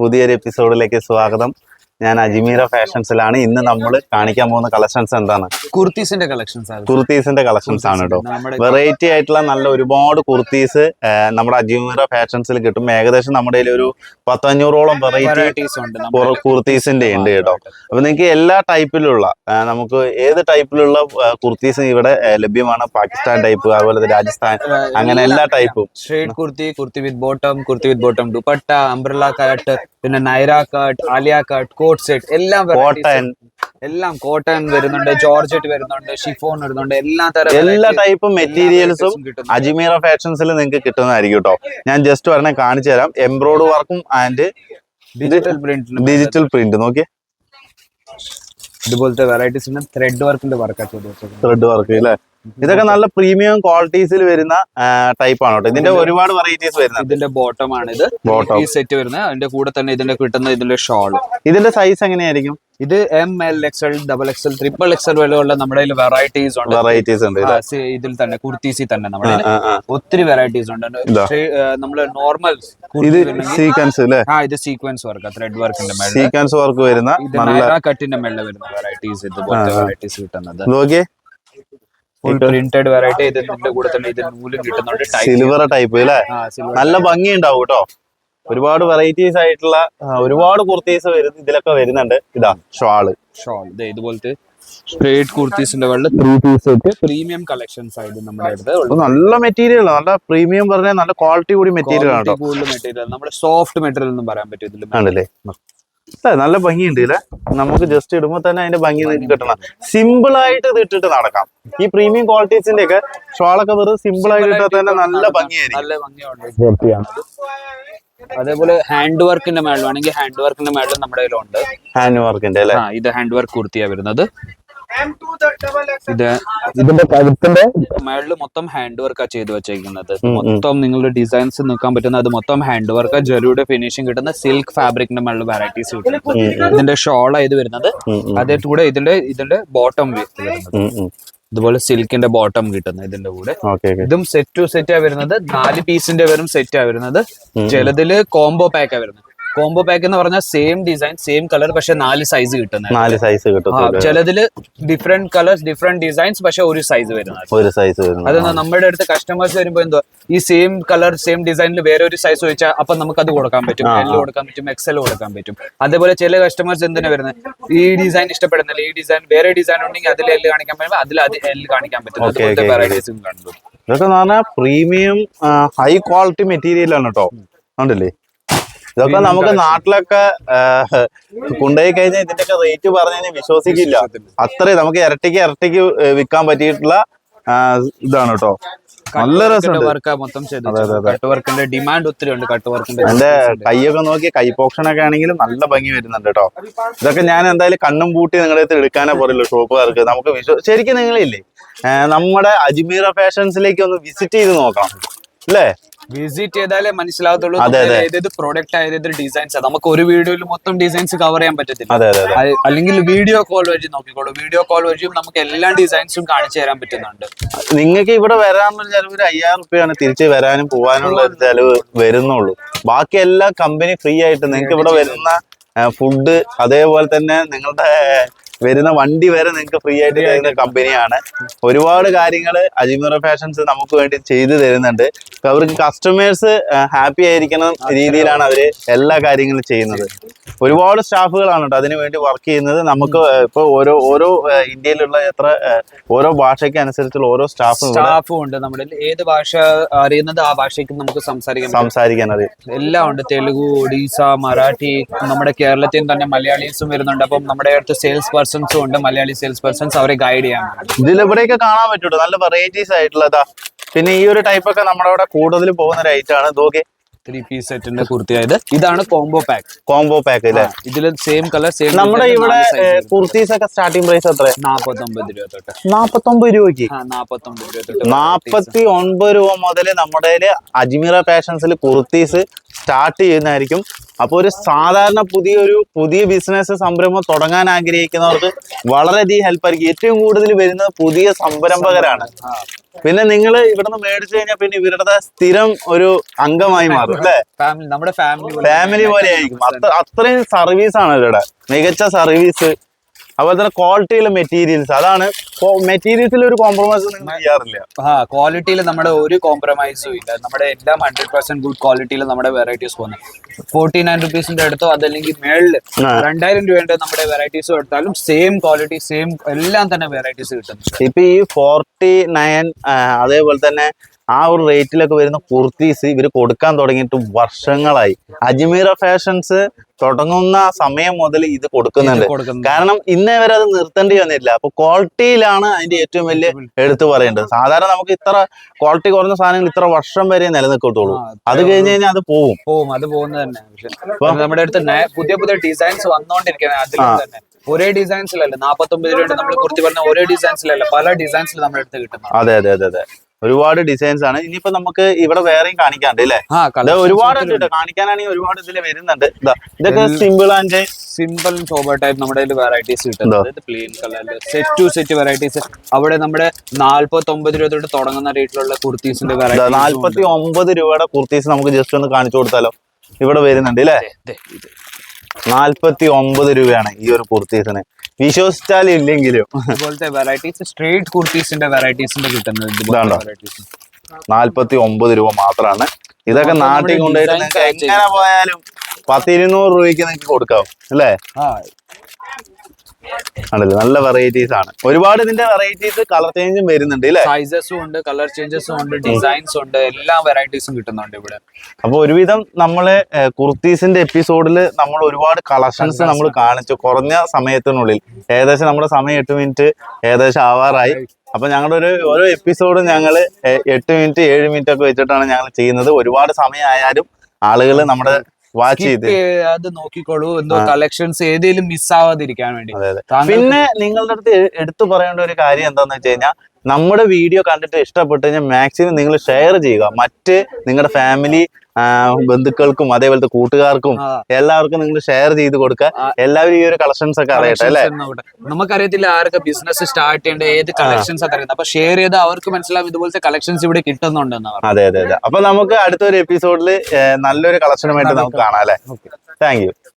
പുതിയൊരു എപ്പിസോഡിലേക്ക് സ്വാഗതം. ഞാൻ അജ്മീറ ഫാഷൻസിലാണ്. ഇന്ന് നമ്മൾ കാണിക്കാൻ പോകുന്ന കളക്ഷൻസ് എന്താണ്? കുർത്തീസിന്റെ കളക്ഷൻസ് ആണ്. കുർത്തീസിന്റെ കളക്ഷൻസ് ആണ് കേട്ടോ വെറൈറ്റി ആയിട്ടുള്ള നല്ല ഒരുപാട് കുർത്തീസ് നമ്മുടെ അജ്മീറ ഫാഷൻസിൽ കിട്ടും. ഏകദേശം നമ്മുടെ ഒരു പത്തഞ്ഞൂറോളം വെറൈറ്റി വെറൈറ്റീസ് കുർത്തീസിന്റെ ഉണ്ട് കേട്ടോ അപ്പൊ നിങ്ങൾക്ക് എല്ലാ ടൈപ്പിലുള്ള നമുക്ക് ഏത് ടൈപ്പിലുള്ള കുർത്തീസും ഇവിടെ ലഭ്യമാണ്? പാകിസ്ഥാൻ ടൈപ്പ് അതുപോലെ രാജസ്ഥാൻ അങ്ങനെ എല്ലാ ടൈപ്പും. Straight kurti kurti with bottom kurti with bottom dupatta umbrella cut പിന്നെ Naira cut Alia cut coat set എല്ലാം കോട്ടൺ. എല്ലാം കോട്ടൺ വരുന്നുണ്ട് ജോർജറ്റ് വരുന്നുണ്ട് ഷിഫോൺ വരുന്നുണ്ട് എല്ലാ തരം എല്ലാ ടൈപ്പ് മെറ്റീരിയൽസും. അജ്മീറ ഫാഷൻസിൽ നിങ്ങൾക്ക് കിട്ടുന്നതായിരിക്കും കേട്ടോ ഞാൻ ജസ്റ്റ് പറഞ്ഞ കാണിച്ചു തരാം. എംബ്രോയ്ഡ് വർക്കും and digital print digital print നോക്കിയേ. ഇതുപോലത്തെ വെറൈറ്റീസ് ഉണ്ട്. ത്രെഡ് വർക്കിന്റെ വർക്കാ ചെയ്ത് വെച്ചേക്കുന്നത് ത്രെഡ് വർക്ക് അല്ലേ ഇതൊക്കെ നല്ല പ്രീമിയം ക്വാളിറ്റീസിൽ വരുന്ന ടൈപ്പ് ആണ് കേട്ടോ. ഇതിന്റെ ഒരുപാട് വെറൈറ്റീസ് വരുന്നത് ഇതിന്റെ ബോട്ടം ആണ് ഇത്. ബോട്ടം ഈ സെറ്റ് വരുന്നത്. അതിന്റെ കൂടെ തന്നെ ഇതിന്റെ കിട്ടുന്ന ഇതിന്റെ ഷോൾ ഇതിന്റെ സൈസ് എങ്ങനെയായിരിക്കും? ഇത് M L XL double XL triple XL വരെയുള്ള നമ്മുടെ വെറൈറ്റീസ് ഉണ്ട്. വെറൈറ്റീസ് ഉണ്ട് ഇതിൽ തന്നെ കുർത്തീസിൽ തന്നെ നമ്മുടെ. ഒത്തിരി വെറൈറ്റീസ് ഉണ്ട്. നമ്മൾ നമ്മൾ നോർമൽ ഇത് സീക്വൻസ് അല്ലേ ആ ഇത് സീക്വൻസ് വർക്ക് ത്രെഡ് വർക്കിന്റെ സീക്വൻസ് വർക്ക് വരുന്ന കട്ടിന്റെ മേളിൽ വരുന്ന വെറൈറ്റീസ് ഇതുപോലത്തെ വെറൈറ്റീസ് കിട്ടുന്നത്. പ്രിന്റഡ് വെറൈറ്റി ഇതിന്റെ കൂടെ തന്നെ ഇത് നൂലും കിട്ടുന്നുണ്ട്. സിൽവർ ടൈപ്പ് അല്ലേ നല്ല ഭംഗി ഉണ്ടാവും കേട്ടോ. ഒരുപാട് വെറൈറ്റീസ് ആയിട്ടുള്ള ഒരുപാട് കുർത്തീസ് വരുന്ന ഇതിലൊക്കെ വരുന്നുണ്ട്. ഇതാ ഷാൾ. ഷോൾ. ഇതുപോലത്തെ സ്ട്രേറ്റ് കുർത്തീസിന്റെ വെള്ളം ത്രീ പീസ് ആയിട്ട് പ്രീമിയം കളക്ഷൻസ് ആയിട്ട് നമ്മുടെ അടുത്ത് ഇത് നല്ല മെറ്റീരിയൽ നല്ല പ്രീമിയം പറഞ്ഞാൽ നല്ല ക്വാളിറ്റി കൂടി മെറ്റീരിയൽ ആണ് കൂടുതൽ മെറ്റീരിയൽ നമ്മുടെ സോഫ്റ്റ് മെറ്റീരിയൽ എന്നും പറയാൻ പറ്റും ഇതിൽ ആണല്ലേ? നല്ല ഭംഗിയുണ്ട് ഇല്ലേ? നമുക്ക് ജസ്റ്റ് ഇടുമ്പോൾ തന്നെ അതിന്റെ ഭംഗി നിങ്ങൾക്ക് കിട്ടണം. സിമ്പിൾ ആയിട്ട് ഇത് ഇട്ടിട്ട് നടക്കാം. ഈ പ്രീമിയം ക്വാളിറ്റീസിന്റെ ഒക്കെ ഷോളൊക്കെ വെറുതെ സിമ്പിൾ ആയിട്ട് ഇട്ടാൽ തന്നെ നല്ല ഭംഗിയായിരിക്കും. നല്ല ഭംഗിയുണ്ട്. അതേപോലെ ഹാൻഡ് വർക്കിന്റെ മേളിലാണെങ്കിൽ ഹാൻഡ് വർക്കിന്റെ മേളിൽ നമ്മുടെ കയ്യിലുണ്ട്. ഹാൻഡ് വർക്കിന്റെ അല്ലേ? ആ ഇത് ഹാൻഡ് വർക്ക് കുർത്തിയാ വരുന്നത്. ഇതിന്റെ കഴുത്തിന്റെ മേളിൽ മൊത്തം ഹാൻഡ് വർക്കാ ചെയ്ത് വെച്ചേക്കുന്നത്. മൊത്തം നിങ്ങളുടെ ഡിസൈൻസ് നിൽക്കാൻ പറ്റുന്ന അത് മൊത്തം ഹാൻഡ് വർക്ക് ജെറിയുടെ ഫിനിഷിംഗ് കിട്ടുന്ന സിൽക്ക് ഫാബ്രിക്കിന്റെ മേളിൽ വെറൈറ്റീസ് കിട്ടുന്നത് ഇതിന്റെ ഷോൾ ഇത് വരുന്നത്. അതേ കൂടെ ഇതിന്റെ ഇതിന്റെ ബോട്ടം. ഇതുപോലെ സിൽക്കിന്റെ ബോട്ടം കിട്ടുന്നത് ഇതിന്റെ കൂടെ. ഇതും സെറ്റ് ടു സെറ്റ് ആ വരുന്നത്. നാല് പീസിന്റെ വരും സെറ്റ് ആ വരുന്നത്. ചിലതിൽ കോംബോ പാക്കാ വരുന്നത്. കോംബോ പാക്ക് എന്ന് പറഞ്ഞാൽ സെയിം ഡിസൈൻ സെയിം കളർ പക്ഷെ നാല് സൈസ് കിട്ടുന്നത് നാല് സൈസ് കിട്ടും ചിലതിൽ ഡിഫറെന്റ് കളേഴ്സ് ഡിഫറെന്റ് ഡിസൈൻസ് പക്ഷെ ഒരു സൈസ് വരുന്നത് ഒരു സൈസ് വരുന്നത് നമ്മുടെ അടുത്ത് കസ്റ്റമേഴ്സ് വരുമ്പോ എന്തോ ഈ സെയിം കളർ സെയിം ഡിസൈനിൽ വേറെ ഒരു സൈസ് ചോദിച്ചാൽ അപ്പൊ നമുക്ക് അത് കൊടുക്കാൻ പറ്റും. എൽ കൊടുക്കാൻ പറ്റും എക്സൽ കൊടുക്കാൻ പറ്റും. അതേപോലെ ചില കസ്റ്റമേഴ്സ് എന്തിനാ വരുന്നത്? ഈ ഡിസൈൻ ഇഷ്ടപ്പെടുന്നില്ല. ഈ ഡിസൈൻ വേറെ ഡിസൈൻ ഉണ്ടെങ്കിൽ അതിൽ എൽ കാണിക്കാൻ പറ്റും. അതിൽ അത് എൽ കാണിക്കാൻ പറ്റും. അതുപോലത്തെ വെറൈറ്റീസും കാണുന്നു ഇതൊക്കെ എന്ന് പറഞ്ഞാൽ പ്രീമിയം ഹൈ ക്വാളിറ്റി മെറ്റീരിയൽ ആണ് കേട്ടോ ഉണ്ടല്ലേ? ഇതൊക്കെ നമുക്ക് നാട്ടിലൊക്കെ കൊണ്ടുപോയി കഴിഞ്ഞാൽ ഇതിന്റെയൊക്കെ റേറ്റ് പറഞ്ഞു കഴിഞ്ഞാൽ വിശ്വസിക്കില്ല അത്രയും നമുക്ക് ഇരട്ടിക്ക് ഇരട്ടിക്ക് വിൽക്കാൻ പറ്റിയിട്ടുള്ള ഇതാണ് കേട്ടോ. നല്ല രസമുണ്ട്. വർക്കിന്റെ ഡിമാൻഡ് ഒത്തിരി ഉണ്ട്. കട്ട് വർക്കിന്റെ എന്റെ കൈയൊക്കെ നോക്കി കൈ പോക്ഷൻ ഒക്കെ ആണെങ്കിലും നല്ല ഭംഗി വരുന്നുണ്ട് കേട്ടോ. ഇതൊക്കെ ഞാൻ എന്തായാലും കണ്ണും പൂട്ടി നിങ്ങളുടെ അടുത്ത് എടുക്കാനേ പറയല്ലോ ഷോപ്പുകാർക്ക്. നമുക്ക് വിശ്വ ശരിക്കും നിങ്ങളില്ലേ നമ്മുടെ അജ്മീറ ഫാഷൻസിലേക്ക് ഒന്ന് വിസിറ്റ് ചെയ്ത് നോക്കണം. അല്ലേ? വിസിറ്റ് ചെയ്താലേ മനസ്സിലാവത്തുള്ളൂ ഏതേത് പ്രോഡക്റ്റ് ഏതേത് ഡിസൈൻസ് നമുക്ക് ഒരു വീഡിയോയിൽ മൊത്തം ഡിസൈൻസ് കവർ ചെയ്യാൻ പറ്റത്തില്ല. അല്ലെങ്കിൽ വീഡിയോ കോൾ വഴി നോക്കിക്കോളൂ. വീഡിയോ കോൾ വഴിയും നമുക്ക് എല്ലാ ഡിസൈൻസും കാണിച്ചു തരാൻ പറ്റുന്നുണ്ട്. നിങ്ങൾക്ക് ഇവിടെ വരാനുള്ള ചെലവ് ഒരു അയ്യായിരം റുപ്യാണ്. തിരിച്ച് വരാനും പോകാനുള്ള ഒരു ചെലവ് വരുന്നുള്ളൂ. ബാക്കി എല്ലാ കമ്പനി ഫ്രീ ആയിട്ട് നിങ്ങൾക്ക് ഇവിടെ വരുന്ന ഫുഡ് അതേപോലെ തന്നെ നിങ്ങളുടെ വരുന്ന വണ്ടി വരെ നിങ്ങൾക്ക് ഫ്രീ ആയിട്ട് തരുന്ന കമ്പനിയാണ് ഒരുപാട് കാര്യങ്ങൾ അജിമുറ ഫാഷൻസ് നമുക്ക് വേണ്ടി ചെയ്തു തരുന്നുണ്ട്. അപ്പൊ അവർക്ക് കസ്റ്റമേഴ്സ് ഹാപ്പി ആയിരിക്കുന്ന രീതിയിലാണ് അവർ എല്ലാ കാര്യങ്ങളും ചെയ്യുന്നത്. ഒരുപാട് സ്റ്റാഫുകളാണ് കേട്ടോ അതിനു വേണ്ടി വർക്ക് ചെയ്യുന്നത്. നമുക്ക് ഇപ്പൊ ഓരോ ഓരോ ഇന്ത്യയിലുള്ള എത്ര ഓരോ ഭാഷയ്ക്ക് അനുസരിച്ചുള്ള ഓരോ സ്റ്റാഫും സ്റ്റാഫും ഉണ്ട്. നമ്മുടെ ഏത് ഭാഷ അറിയുന്നത് ആ ഭാഷയ്ക്ക് നമുക്ക് സംസാരിക്കാൻ സംസാരിക്കാൻ അറിയാം. എല്ലാം ഉണ്ട്. തെലുഗു ഒഡീസ മറാഠി നമ്മുടെ കേരളത്തിൽ നിന്ന് തന്നെ മലയാളീസും വരുന്നുണ്ട്. അപ്പം നമ്മുടെ അടുത്ത് സെയിൽസ് പേഴ്സൺസും ഉണ്ട്. മലയാളി സെയിൽസ് പേഴ്സൺസ് അവരെ ഗൈഡ് ചെയ്യാൻ ഇതിലെവിടെയൊക്കെ കാണാൻ പറ്റൂട്ടോ നല്ല വെറൈറ്റീസ് ആയിട്ടുള്ളതാ പിന്നെ ഈ ഒരു ടൈപ്പ് ഒക്കെ നമ്മുടെ അവിടെ കൂടുതൽ പോകുന്ന ഒരു ഐറ്റം ആണ്. ഇതൊക്കെ ത്രീ പീസ് സെറ്റിന്റെ കുർത്തിയായത് ഇതാണ് കോംബോ പാക്ക് കോംബോ പാക്ക് അല്ലേ ഇതിൽ സെയിം കളർ സെയിം നമ്മുടെ ഇവിടെ കുർത്തീസ് ഒക്കെ സ്റ്റാർട്ടിംഗ് പ്രൈസ് എത്ര നാപ്പത്തൊമ്പത് രൂപ തൊട്ട്. നാപ്പത്തൊമ്പത് രൂപയ്ക്ക്? നാപ്പത്തൊമ്പത് രൂപ തൊട്ട് നാപ്പത്തി ഒൻപത് രൂപ മുതൽ നമ്മുടെ അജ്മീറ ഫാഷൻസിൽ കുർത്തീസ് സ്റ്റാർട്ട് ചെയ്യുന്നതായിരിക്കും. അപ്പോൾ ഒരു സാധാരണ പുതിയൊരു പുതിയ ബിസിനസ് സംരംഭം തുടങ്ങാൻ ആഗ്രഹിക്കുന്നവർക്ക് വളരെയധികം ഹെൽപ്പ് ആയിരിക്കും. ഏറ്റവും കൂടുതൽ വരുന്നത് പുതിയ സംരംഭകരാണ്. പിന്നെ നിങ്ങൾ ഇവിടുന്ന് മേടിച്ചു കഴിഞ്ഞാൽ പിന്നെ ഇവരുടെ സ്ഥിരം ഒരു അംഗമായി മാറും അല്ലേ? നമ്മുടെ ഫാമിലി ഫാമിലി പോലെ ആയിരിക്കും. അത്ര അത്രയും സർവീസ് ആണ് ഇവരുടെ മികച്ച സർവീസ് അതുപോലെ തന്നെ ക്വാളിറ്റിയിലെ മെറ്റീരിയൽസ് അതാണ് മെറ്റീരിയൽസിൽ ഒരു കോംപ്രമൈസ് നിങ്ങൾ ചെയ്യാറില്ല. ആ ക്വാളിറ്റിയിൽ നമ്മുടെ ഒരു കോംപ്രമൈസും ഇല്ല. നമ്മുടെ എല്ലാം ഹൺഡ്രഡ് പെർസെന്റ് ഗുഡ് ക്വാളിറ്റിയിൽ നമ്മുടെ വെറൈറ്റീസ് പോകുന്നത് ഫോർട്ടി നയൻ റുപ്പീസിന്റെ അടുത്തോ അതല്ലെങ്കിൽ മേളിൽ. രണ്ടായിരം രൂപയുടെ നമ്മുടെ വെറൈറ്റീസ് എടുത്താലും സെയിം ക്വാളിറ്റി സെയിം എല്ലാം തന്നെ വെറൈറ്റീസ് കിട്ടുന്നു ഇപ്പൊ ഈ ഫോർട്ടി നയൻ അതേപോലെ തന്നെ ആ ഒരു റേറ്റിലൊക്കെ വരുന്ന കുർത്തീസ് ഇവർ കൊടുക്കാൻ തുടങ്ങിയിട്ട് വർഷങ്ങളായി. അജ്മീറ ഫാഷൻസ് തുടങ്ങുന്ന സമയം മുതൽ ഇത് കൊടുക്കുന്നുണ്ട്. കാരണം ഇന്നേ വരെ അത് നിർത്തേണ്ടി വന്നിട്ടില്ല. അപ്പൊ ക്വാളിറ്റിയിലാണ് അതിന്റെ ഏറ്റവും വലിയ എടുത്തു പറയേണ്ടത്. സാധാരണ നമുക്ക് ഇത്ര ക്വാളിറ്റി കുറഞ്ഞ സാധനങ്ങൾ ഇത്ര വർഷം വരെ നിലനിൽക്കത്തുള്ളൂ. അത് കഴിഞ്ഞ് കഴിഞ്ഞാൽ അത് പോവും. പോവും. അത് പോകുന്നത് തന്നെ. നമ്മുടെ അടുത്ത് പുതിയ പുതിയ ഡിസൈൻസ് വന്നോണ്ടിരിക്കുന്ന തന്നെ. ഒരേ ഡിസൈൻസിലല്ല നാപ്പത്തൊമ്പത് രൂപ നമ്മൾ കുർത്തി പറഞ്ഞ ഒരേ ഡിസൈൻസിലല്ല പല ഡിസൈൻസിൽ നമ്മുടെ അടുത്ത് കിട്ടുന്നു അതെ അതെ അതെ അതെ. ഒരുപാട് ഡിസൈൻസ് ആണ്. ഇനിയിപ്പോ നമുക്ക് ഇവിടെ വേറെയും കാണിക്കാണ്ട് അല്ലേ? ഒരുപാട് കാണിക്കാനാണെങ്കിൽ ഒരുപാട് ഇതിൽ വരുന്നുണ്ട്. ഇതാ ഇതൊക്കെ simple and simple sober type നമ്മുടെ വെറൈറ്റീസ് കിട്ടുന്നത് പ്ലെയിൻ കളറിൽ സെറ്റ് ടു സെറ്റ് വെറൈറ്റീസ് അവിടെ നമ്മുടെ നാല്പത്തി ഒമ്പത് രൂപ തൊട്ട് തുടങ്ങുന്ന റേറ്റിലുള്ള കുർത്തീസിന്റെ വെറൈറ്റി നാല്പത്തി ഒമ്പത് രൂപയുടെ കുർത്തീസ് നമുക്ക് ജസ്റ്റ് ഒന്ന് കാണിച്ചു കൊടുത്താലോ? ഇവിടെ വരുന്നുണ്ട് അല്ലേ നാല്പത്തി ഒമ്പത് രൂപയാണ് ഈ ഒരു കുർത്തീസിന് വിശ്വസിച്ചാൽ ഇല്ലെങ്കിലും ഇതുപോലത്തെ വെറൈറ്റീസ് സ്ട്രേറ്റ് കുർത്തീസിന്റെ വെറൈറ്റീസിന്റെ കിട്ടുന്നത് നാല്പത്തി ഒമ്പത് രൂപ മാത്രമാണ് ഇതൊക്കെ നാട്ടിൽ കൊണ്ടുപോയിട്ട് എങ്ങനെ പോയാലും പത്തിരുന്നൂറ് രൂപയ്ക്ക് നിങ്ങൾക്ക് കൊടുക്കാം അല്ലേ? ആണല്ലേ? നല്ല വെറൈറ്റീസ് ആണ്. ഒരുപാട് ഇതിന്റെ വെറൈറ്റീസ് കളർ ചേഞ്ചും വരുന്നുണ്ട് അല്ലേ? സൈസസും ഉണ്ട് കളർ ചേഞ്ചസും ഉണ്ട് ഡിസൈൻസ് ഉണ്ട് എല്ലാ വെറൈറ്റീസും കിട്ടുന്നുണ്ട് ഇവിടെ. അപ്പൊ ഒരുവിധം നമ്മൾ കുർത്തീസിന്റെ എപ്പിസോഡിൽ നമ്മൾ ഒരുപാട് കളക്ഷൻസ് നമ്മൾ കാണിച്ചു. കുറഞ്ഞ സമയത്തിനുള്ളിൽ. ഏകദേശം നമ്മുടെ സമയം എട്ട് മിനിറ്റ് ഏകദേശം ആവാറായി. അപ്പൊ ഞങ്ങളുടെ ഒരു ഓരോ എപ്പിസോഡും ഞങ്ങൾ എട്ട് മിനിറ്റ് ഏഴ് മിനിറ്റ് ഒക്കെ വെച്ചിട്ടാണ് ഞങ്ങൾ ചെയ്യുന്നത്. ഒരുപാട് സമയമായാലും ആളുകൾ നമ്മുടെ വാച്ച് ചെയ്ത്. അത് നോക്കിക്കോളൂ. എന്തോ കളക്ഷൻസ് ഏതെങ്കിലും മിസ് ആവാതിരിക്കാൻ വേണ്ടി. പിന്നെ നിങ്ങളുടെ അടുത്ത് എടുത്തു പറയേണ്ട ഒരു കാര്യം എന്താന്ന് വെച്ച് കഴിഞ്ഞാൽ നമ്മുടെ വീഡിയോ കണ്ടിട്ട് ഇഷ്ടപ്പെട്ടു കഴിഞ്ഞാൽ മാക്സിമം നിങ്ങൾ ഷെയർ ചെയ്യുക. മറ്റ് നിങ്ങളുടെ ഫാമിലി ബന്ധുക്കൾക്കും അതേപോലത്തെ കൂട്ടുകാർക്കും എല്ലാവർക്കും നിങ്ങൾ ഷെയർ ചെയ്ത് കൊടുക്കുക. എല്ലാവരും ഈ ഒരു കളക്ഷൻസ് ഒക്കെ അറിയട്ടെ അല്ലെ. നമുക്കറിയത്തില്ല ആരൊക്കെ ബിസിനസ് സ്റ്റാർട്ട് ചെയ്യേണ്ട ഏത് കളക്ഷൻസ് അറിയുന്നത് അപ്പൊ ഷെയർ ചെയ്ത് അവർക്ക് മനസ്സിലാവും ഇതുപോലത്തെ കളക്ഷൻസ് ഇവിടെ കിട്ടുന്നുണ്ടെന്ന് അതെ അതെ അതെ. അപ്പൊ നമുക്ക് അടുത്തൊരു എപ്പിസോഡിൽ നല്ലൊരു കളക്ഷനുമായിട്ട് നമുക്ക് കാണാം അല്ലെ? Thank you